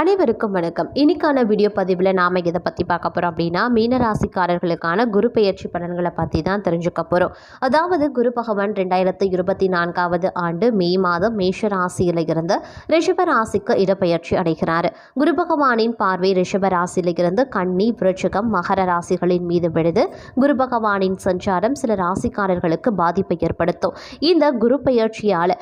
அனைவருக்கும் வணக்கம். இன்னைக்கான வீடியோ பதிவில் நாம் இதை பற்றி பார்க்க போகிறோம் அப்படின்னா மீனராசிக்காரர்களுக்கான குரு பெயர்ச்சி பலன்களை பற்றி தான் தெரிஞ்சுக்க போகிறோம் அதாவது குரு பகவான் ரெண்டாயிரத்து இருபத்தி நான்காவது ஆண்டு மே மாதம் மேஷ ராசியில் இருந்து ரிஷப ராசிக்கு இடப்பெயர்ச்சி அடைகிறார். குரு பகவானின் பார்வை ரிஷப ராசியில் இருந்து கன்னி விருச்சிகம் மகர ராசிகளின் மீது விழுது குரு பகவானின் சஞ்சாரம் சில ராசிக்காரர்களுக்கு பாதிப்பை ஏற்படுத்தும். இந்த குரு பெயர்ச்சியால்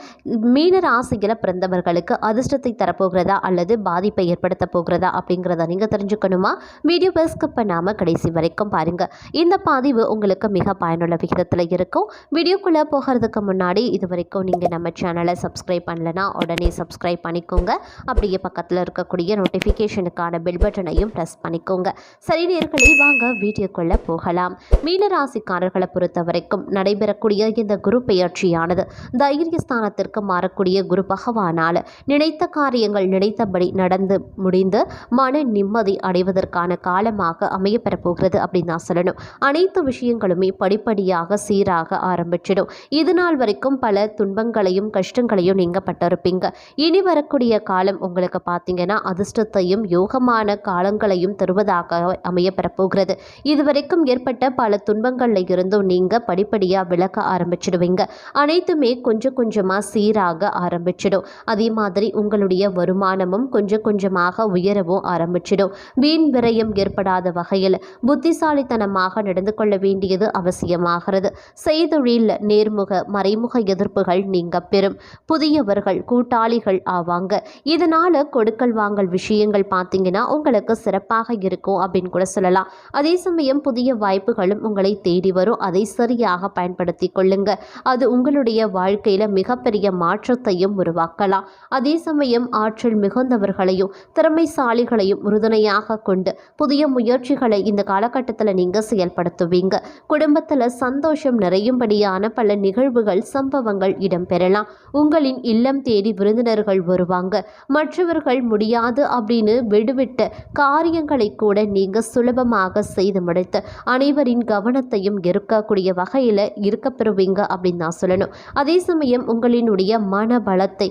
மீன ராசியில் பிறந்தவர்களுக்கு அதிர்ஷ்டத்தை தரப்போகிறதா அல்லது பாதிப்பை ஏற்படுத்த போகிறதா அப்படிங்கிறத நீங்கள் தெரிஞ்சுக்கணுமா? வீடியோவை ஸ்கிப் பண்ணாமல் கடைசி வரைக்கும் பாருங்கள் இந்த பதிவு உங்களுக்கு மிக பயனுள்ள விகிதத்தில் இருக்கும். வீடியோக்குள்ளே போகிறதுக்கு முன்னாடி இது வரைக்கும் நீங்கள் நம்ம சேனலை சப்ஸ்கிரைப் பண்ணலனா உடனே சப்ஸ்கிரைப் பண்ணிக்கோங்க. அப்படியே பக்கத்தில் இருக்கக்கூடிய நோட்டிஃபிகேஷனுக்கான பெல் பட்டனையும் ப்ரெஸ் பண்ணிக்கோங்க. சரி நேர்களை வாங்க வீடியோக்குள்ளே போகலாம். மீனராசிக்காரர்களை பொறுத்த வரைக்கும் நடைபெறக்கூடிய இந்த குரு பெயர்ச்சியானது தைரியஸ்தானத்திற்கு மாறக்கூடிய குரு பகவானால் நினைத்த காரியங்கள் நினைத்தபடி நடந்து முடிந்து மன நிம்மதி அடைவதற்கான காலமாக அமையப்பெறப் போகிறது அப்படின்னு நான் சொல்லணும். அனைத்து விஷயங்களுமே படிப்படியாக சீராக ஆரம்பிச்சிடும். இது நாள் வரைக்கும் பல துன்பங்களையும் கஷ்டங்களையும் நீங்கள் பட்டிருப்பீங்க. இனி வரக்கூடிய காலம் உங்களுக்கு பார்த்தீங்கன்னா அதிர்ஷ்டத்தையும் யோகமான காலங்களையும் தருவதாக அமையப்பெறப் போகிறது இதுவரைக்கும் ஏற்பட்ட பல துன்பங்களில் இருந்தும் நீங்கள் படிப்படியாக விளக்க ஆரம்பிச்சிடுவீங்க. அனைத்துமே கொஞ்சம் கொஞ்சமாக சீராக ஆரம்பிச்சிடும். அதே மாதிரி உங்களுடைய வருமானமும் கொஞ்சம் கொஞ்சமாக உயரவும் ஆரம்பிச்சிடும். வீண் விரயம் ஏற்படாத வகையில் புத்திசாலித்தனமாக நடந்து கொள்ள வேண்டியது அவசியமாகிறது. செய்தொழில் நேர்முக மறைமுக எதிர்ப்புகள் நீங்க பெறும். புதியவர்கள் கூட்டாளிகள் ஆவாங்க. இதனால கொடுக்கல் வாங்கல் விஷயங்கள் பார்த்தீங்கன்னா உங்களுக்கு சிறப்பாக இருக்கும் அப்படின்னு கூட சொல்லலாம். அதே சமயம் புதிய வாய்ப்புகளும் உங்களை தேடி வரும். அதை சரியாக பயன்படுத்தி கொள்ளுங்க. அது உங்களுடைய வாழ்க்கையில மிகப்பெரிய மாற்றத்தையும் உருவாக்கலாம். அதே சமயம் ஆற்றல் மிகுந்தவர்களையும் திறமைசாலிகளையும் உறுதுணையாக கொண்டு புதிய முயற்சிகளை இந்த காலகட்டத்தில் நீங்கள் செயல்படுத்துவீங்க. குடும்பத்தில் சந்தோஷம் நிறையும்படியான பல நிகழ்வுகள் சம்பவங்கள் இடம்பெறலாம். உங்களின் இல்லம் தேடி விருந்தினர்கள் வருவாங்க. மற்றவர்கள் முடியாது அப்படின்னு விடுவிட்டு காரியங்களை கூட நீங்கள் சுலபமாக செய்து முடித்து அனைவரின் கவனத்தையும் இருக்கக்கூடிய வகையில் இருக்க பெறுவீங்க அப்படின்னு நான் சொல்லணும். அதே சமயம் உங்களினுடைய மன பலத்தை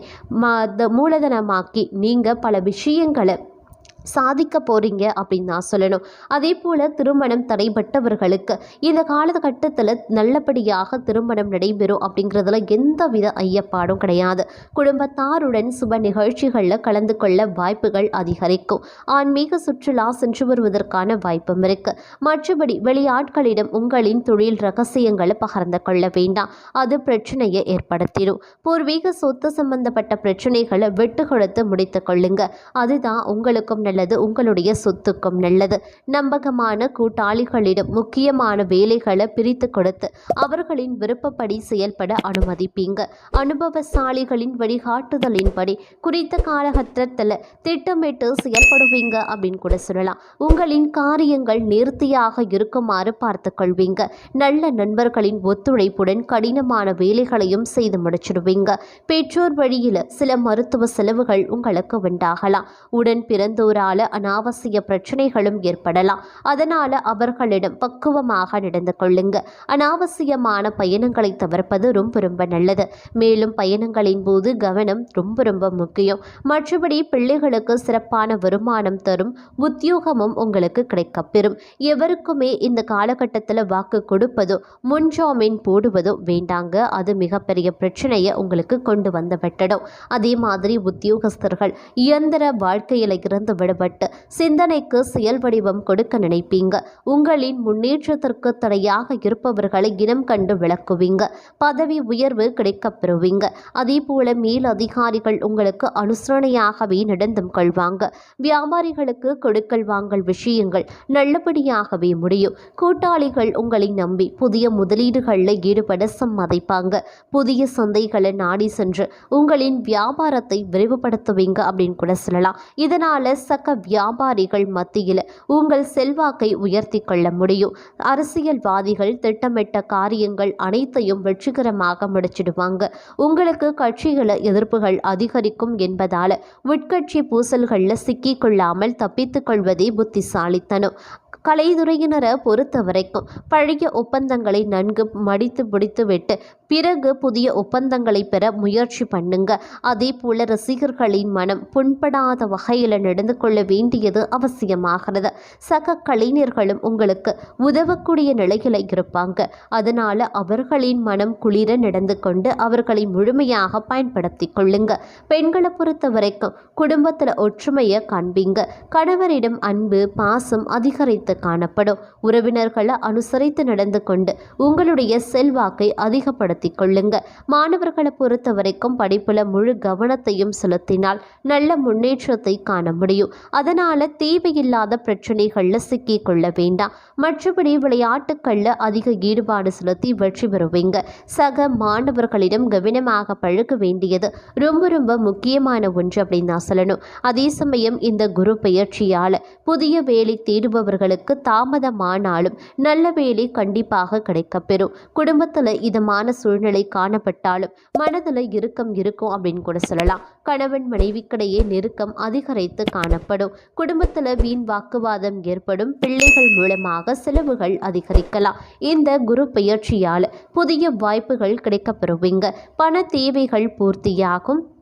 மூலதனமாக்கி நீங்கள் பல விஷயம் விஷயங்களை சாதிக்க போறீங்க அப்படின்னு நான் சொல்லணும். அதே போல் திருமணம் தடைபட்டவர்களுக்கு இந்த காலகட்டத்தில் நல்லபடியாக திருமணம் நடைபெறும் அப்படிங்கிறதுல எந்தவித ஐயப்பாடும் கிடையாது. குடும்பத்தாருடன் சுப நிகழ்ச்சிகளில் கலந்து கொள்ள வாய்ப்புகள் அதிகரிக்கும். ஆன்மீக சுற்றுலா சென்று வருவதற்கான வாய்ப்பும் இருக்கு. மற்றபடி வெளியாட்களிடம் உங்களின் தொழில் ரகசியங்களை பகிர்ந்து கொள்ள வேண்டாம். அது பிரச்சனையை ஏற்படுத்திடும். பூர்வீக சொத்து சம்பந்தப்பட்ட பிரச்சனைகளை விட்டு கொடுத்து முடித்து கொள்ளுங்க. அதுதான் உங்களுக்கும் நல்ல நல்லது உங்களுடைய சொத்துக்கும் நல்லது. நம்பகமான கூட்டாளிகளிடம் முக்கியமான வேலைகளை பிரித்து கொடுத்து அவர்களின் விருப்பப்படி செயல்பட அனுமதிப்பீங்க. அனுபவசாலிகளின் வழிகாட்டுதலின்படி குறித்த காலகட்டத்தில் திட்டமிட்டு செயல்படுவீங்க அப்படின்னு கூட சொல்லலாம். உங்களின் காரியங்கள் நேர்த்தியாக இருக்குமாறு பார்த்து கொள்வீங்க. நல்ல நண்பர்களின் ஒத்துழைப்புடன் கடினமான வேலைகளையும் செய்து முடிச்சிடுவீங்க. பெற்றோர் வழியில் சில மருத்துவ செலவுகள் உங்களுக்கு உண்டாகலாம். உடன் பிறந்தோரா அதனால் அனாவசிய பிரச்சனைகளும் ஏற்படலாம். அதனால் அவர்களிடம் பக்குவமாக நடந்து கொள்ளுங்க. அனாவசியமான பயணங்களை தவிர்ப்பது ரொம்ப ரொம்ப நல்லது. மேலும் பயணங்களின் போது கவனம் ரொம்ப ரொம்ப முக்கியம். மற்றபடி பிள்ளைகளுக்கு சிறப்பான வருமானம் தரும் உத்தியோகமும் உங்களுக்கு கிடைக்கப்பெறும் எவருக்குமே இந்த காலகட்டத்தில் வாக்கு கொடுப்பதோ முன்ஜாமீன் போடுவதோ வேண்டாங்க. அது மிகப்பெரிய பிரச்சனையை உங்களுக்கு கொண்டு வந்து விட்டடும். அதே மாதிரி உத்தியோகஸ்தர்கள் இயந்திர வாழ்க்கையில இருந்து விடுபட்டு சிந்தனைக்கு செயல் வடிவம் கொடுக்க நினைப்பீங்க. உங்களின் முன்னேற்றத்திற்கு தடையாக இருப்பவர்களை இனம் கண்டு விளக்குவீங்க. பதவி உயர்வு கிடைக்கப் பெறுவீங்க. அதே போல மேல் அதிகாரிகள் உங்களுக்கு அனுசரணையாகவே நடந்தும் கொள்வாங்க. வியாபாரிகளுக்கு கொடுக்கல் வாங்கல் விஷயங்கள் நல்லபடியாகவே முடியும். கூட்டாளிகள் உங்களை நம்பி புதிய முதலீடுகளில் ஈடுபட சம்மதிப்பாங்க. புதிய சந்தைகளை நாடி சென்று உங்களின் வியாபாரத்தை விரிவுபடுத்துவீங்க அப்படின்னு கூட சொல்லலாம். இதனால சக வியாபாரிகள் மத்தியில் உங்கள் செல்வாக்கை உயர்த்தி கொள்ள முடியும். அரசியல்வாதிகள் திட்டமிட்ட காரியங்கள் அனைத்தையும் வெற்றிகரமாக முடிச்சிடுவாங்க. உங்களுக்கு கட்சிகள எதிர்ப்புகள் அதிகரிக்கும் என்பதால உட்கட்சி பூசல்களில் சிக்கிக்கொள்ளாமல் தப்பித்துக் கொள்வதே புத்திசாலித்தனம். கலைத்துறையினரை பொறுத்த வரைக்கும் பழைய ஒப்பந்தங்களை நன்கு மடித்து பிடித்துவிட்டு பிறகு புதிய ஒப்பந்தங்களை பெற முயற்சி பண்ணுங்க. அதே போல ரசிகர்களின் மனம் புண்படாத வகையில் நடந்து கொள்ள வேண்டியது அவசியமாகிறது. சக கலைஞர்களும் உங்களுக்கு உதவக்கூடிய நிலையில் இருப்பாங்க. அதனால அவர்களின் மனம் குளிர நடந்து கொண்டு அவர்களை முழுமையாக பயன்படுத்தி கொள்ளுங்க. பெண்களை பொறுத்த வரைக்கும் குடும்பத்தில் ஒற்றுமையை காண்பீங்க. கணவரிடம் அன்பு பாசம் அதிகரித்து காணப்படும். உறவினர்களை அனுசரித்து நடந்து கொண்டு உங்களுடைய செல்வாக்கை அதிகப்படுத்திக் கொள்ளுங்க. மாணவர்களை பொறுத்த வரைக்கும் படிப்புல முழு கவனத்தையும் செலுத்தினால் நல்ல முன்னேற்றத்தை காண முடியும். அதனால தேவையில்லாத பிரச்சனைகள்ல சிக்கிக் கொள்ள வேண்டாம். மற்றபடி விளையாட்டுக்கள்ல அதிக ஈடுபாடு செலுத்தி வெற்றி பெறுவீங்க. சக மாணவர்களிடம் கவனமாக பழக வேண்டியது ரொம்ப ரொம்ப முக்கியமான ஒன்று அப்படின்னு நான் சொல்லணும். அதே சமயம் இந்த குரு பெயர்ச்சியால் புதிய வேலை தேடுபவர்களுக்கு தாமதமானாலும் நல்ல வேலை கண்டிப்பாக கிடைக்கப்பெறும். குடும்பத்தில் இதமான சூழ்நிலை காணப்பட்டாலும் மனதில் இறுக்கம் இருக்கும் அப்படின்னு கூட சொல்லலாம். கணவன் மனைவிக்கிடையே நெருக்கம் அதிகரித்து காணப்படும். குடும்பத்தில் வீண் வாக்குவாதம் ஏற்படும். பிள்ளைகள் மூலமாக செலவுகள் அதிகரிக்கலாம். இந்த குரு பெயர்ச்சியால் புதிய வாய்ப்புகள் கிடைக்கப்பெறுவீங்க. பண தேவைகள் பூர்த்தியாகும்.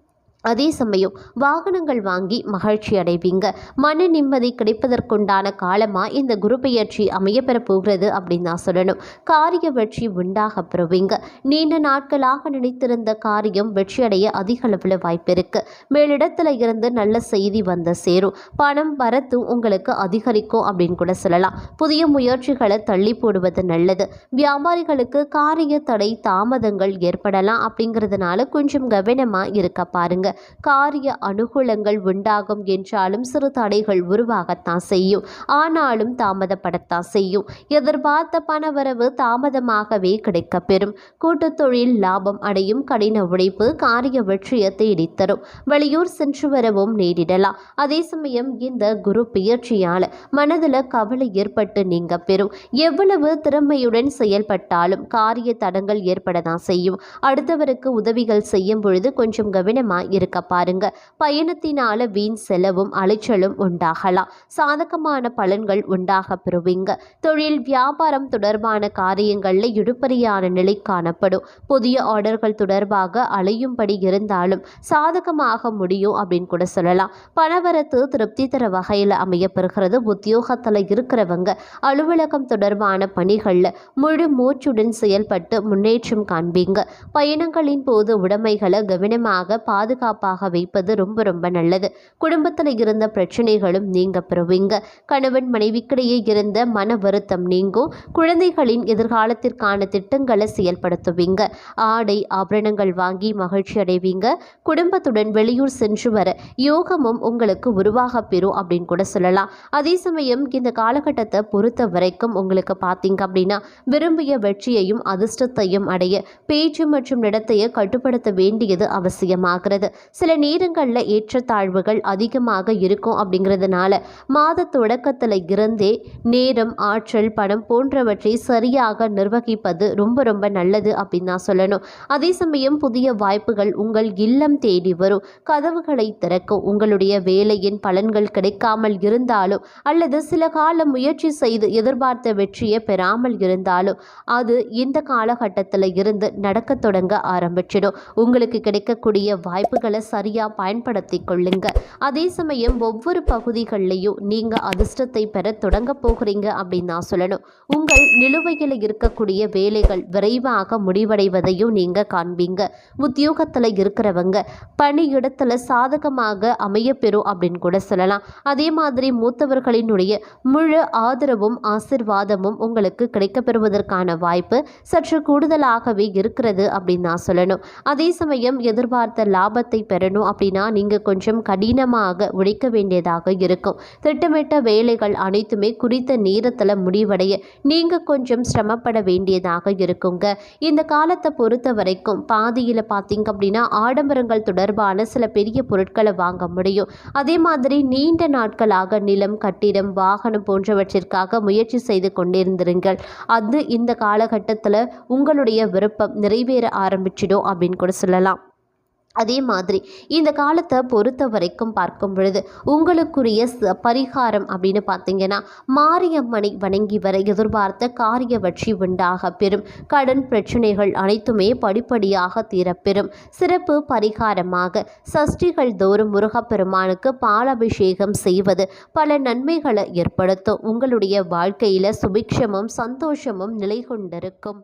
அதே சமயம் வாகனங்கள் வாங்கி மகிழ்ச்சி அடைவீங்க. மன நிம்மதி கிடைப்பதற்குண்டான காலமாக இந்த குரு பெயர்ச்சி அமையப்பெற போகிறது அப்படின்னு நான் சொல்லணும். காரிய வெற்றி உண்டாக பெறுவீங்க. நீண்ட நாட்களாக நினைத்திருந்த காரியம் வெற்றியடைய அதிக அளவில் வாய்ப்பு இருக்கு. மேலிடத்துல இருந்து நல்ல செய்தி வந்து சேரும். பணம் வரத்தும் உங்களுக்கு அதிகரிக்கும் அப்படின்னு கூட சொல்லலாம். புதிய முயற்சிகளை தள்ளி போடுவது நல்லது. வியாபாரிகளுக்கு காரிய தடை தாமதங்கள் ஏற்படலாம் அப்படிங்கிறதுனால கொஞ்சம் கவனமாக இருக்க பாருங்கள் காரிய அனுகூலங்கள் உண்டாகும் என்றாலும் சிறு தடைகள் உருவாகத்தான் செய்யும். ஆனாலும் தாமதப்படத்தான் செய்யும். எதிர்பார்த்த பணவரவு தாமதமாகவே கிடைக்கப்பெறும். கூட்டுத் தொழில் லாபம் அடையும் கடின உழைப்பு காரிய வெற்றியை தேடித்தரும் வெளியூர் சென்று வரவும் நேரிடலாம். அதே சமயம் இந்த குரு பயிற்சியால் மனதில் கவலை ஏற்பட்டு நீங்க பெறும் எவ்வளவு திறமையுடன் செயல்பட்டாலும் காரிய தடங்கள் ஏற்படத்தான் செய்யும். அடுத்தவருக்கு உதவிகள் செய்யும் பொழுது கொஞ்சம் கவனமாக இருக்க பாருங்க. பயணத்தினால வீண் செலவும் அலைச்சலும் உண்டாகலாம். சாதகமான பலன்கள் உண்டாக பெறுவீங்க. தொழில் வியாபாரம் தொடர்பான காரியங்களில் இழுபறியான நிலை காணப்படும். புதிய ஆர்டர்கள் தொடர்பாக அலையும்படி இருந்தாலும் சாதகமாக முடியும் அப்படின்னு கூட சொல்லலாம். பணவரத்து திருப்தி தர வகையில் அமையப்பெறுகிறது. உத்தியோகத்தில் இருக்கிறவங்க அலுவலகம் தொடர்பான பணிகளில் முழு மூச்சுடன் செயல்பட்டு முன்னேற்றம் காண்பீங்க. பயணங்களின் போது உடைமைகளை கவனமாக பாதுகாப்பாக வைப்பது ரொம்ப ரொம்ப நல்லது. குடும்பத்தில் இருந்த பிரச்சனைகளும் நீங்க பெறுவீங்க. கணவன் மனைவிக்கிடையே இருந்த மன வருத்தம் நீங்கும். குழந்தைகளின் எதிர்காலத்திற்கான திட்டங்களை செயல்படுத்துவீங்க. ஆடை ஆபரணங்கள் வாங்கி மகிழ்ச்சி அடைவீங்க. குடும்பத்துடன் வெளியூர் சென்று வர யோகமும் உங்களுக்கு உருவாக பெறும் அப்படின்னு கூட சொல்லலாம். அதே சமயம் இந்த காலகட்டத்தை பொறுத்த வரைக்கும் உங்களுக்கு பார்த்தீங்க அப்படின்னா விரும்பிய வெற்றியையும் அதிர்ஷ்டத்தையும் அடைய பேச்சு மற்றும் நடத்தையை கட்டுப்படுத்த வேண்டியது அவசியமாகிறது. சில நேரங்களில் ஏற்றத்தாழ்வுகள் அதிகமாக இருக்கும் அப்படிங்கிறதுனால மாத தொடக்கத்தில் இருந்தே நேரம் ஆற்றல் பணம் போன்றவற்றை சரியாக நிர்வகிப்பது ரொம்ப ரொம்ப நல்லது அப்படின்னு நான் சொல்லணும். அதே சமயம் புதிய வாய்ப்புகள் உங்கள் இல்லம் தேடி வரும். கதவுகளை திறக்கும் உங்களுடைய வேலையின் பலன்கள் கிடைக்காமல் இருந்தாலும் அல்லது சில காலம் முயற்சி செய்து எதிர்பார்த்த வெற்றியை பெறாமல் இருந்தாலும் அது இந்த காலகட்டத்தில் இருந்து நடக்க தொடங்க ஆரம்பிச்சிடும். உங்களுக்கு கிடைக்கக்கூடிய வாய்ப்புகள் சரியாக பயன்படுத்தி கொள்ளுங்க. அதே சமயம் ஒவ்வொரு பகுதிகளிலையும் நீங்கள் அதிர்ஷ்டத்தை பெற தொடங்க போகிறீங்க அப்படின்னு நான் சொல்லணும். உங்கள் நிலுவையில் இருக்கக்கூடிய வேலைகள் விரைவாக முடிவடைவதையும் நீங்கள் காண்பீங்க. உத்தியோகத்தில் இருக்கிறவங்க பணியிடத்தில் சாதகமாக அமையப்பெறும் அப்படின்னு கூட சொல்லலாம். அதே மாதிரி மூத்தவர்களினுடைய முழு ஆதரவும் ஆசிர்வாதமும் உங்களுக்கு கிடைக்கப்பெறுவதற்கான வாய்ப்பு சற்று கூடுதலாகவே இருக்கிறது அப்படின்னு நான் சொல்லணும். அதே சமயம் எதிர்பார்த்த லாபத்தை பெறணும் அப்படின்னா நீங்கள் கொஞ்சம் கடினமாக உழைக்க வேண்டியதாக இருக்கும். திட்டமிட்ட வேலைகள் அனைத்துமே குறித்த நேரத்தில் முடிவடைய நீங்கள் கொஞ்சம் சிரமப்பட வேண்டியதாக இருக்குங்க. இந்த காலத்தை பொறுத்த வரைக்கும் பாதியில் பார்த்தீங்க அப்படின்னா ஆடம்பரங்கள் தொடர்பான சில பெரிய பொருட்களை வாங்க முடியும். அதே மாதிரி நீண்ட நாட்களாக நிலம் கட்டிடம் வாகனம் போன்றவற்றிற்காக முயற்சி செய்து கொண்டிருந்திருங்கள். அது இந்த காலகட்டத்தில் உங்களுடைய விருப்பம் நிறைவேற ஆரம்பிச்சிடும் அப்படின்னு கூட சொல்லலாம். அதே மாதிரி இந்த காலத்தை பொறுத்த வரைக்கும் பார்க்கும் பொழுது உங்களுக்குரிய ச பரிகாரம் அப்படின்னு பார்த்தீங்கன்னா மாரியம்மனை வணங்கி வர எதிர்பார்த்த காரிய வெற்றி உண்டாக பெறும். கடன் பிரச்சனைகள் அனைத்துமே படிப்படியாக தீரப்பெறும். சிறப்பு பரிகாரமாக சஷ்டிகள் தோறும் முருகப்பெருமானுக்கு பாலாபிஷேகம் செய்வது பல நன்மைகளை ஏற்படுத்தும். உங்களுடைய வாழ்க்கையில் சுபிக்ஷமும் சந்தோஷமும் நிலை கொண்டிருக்கும்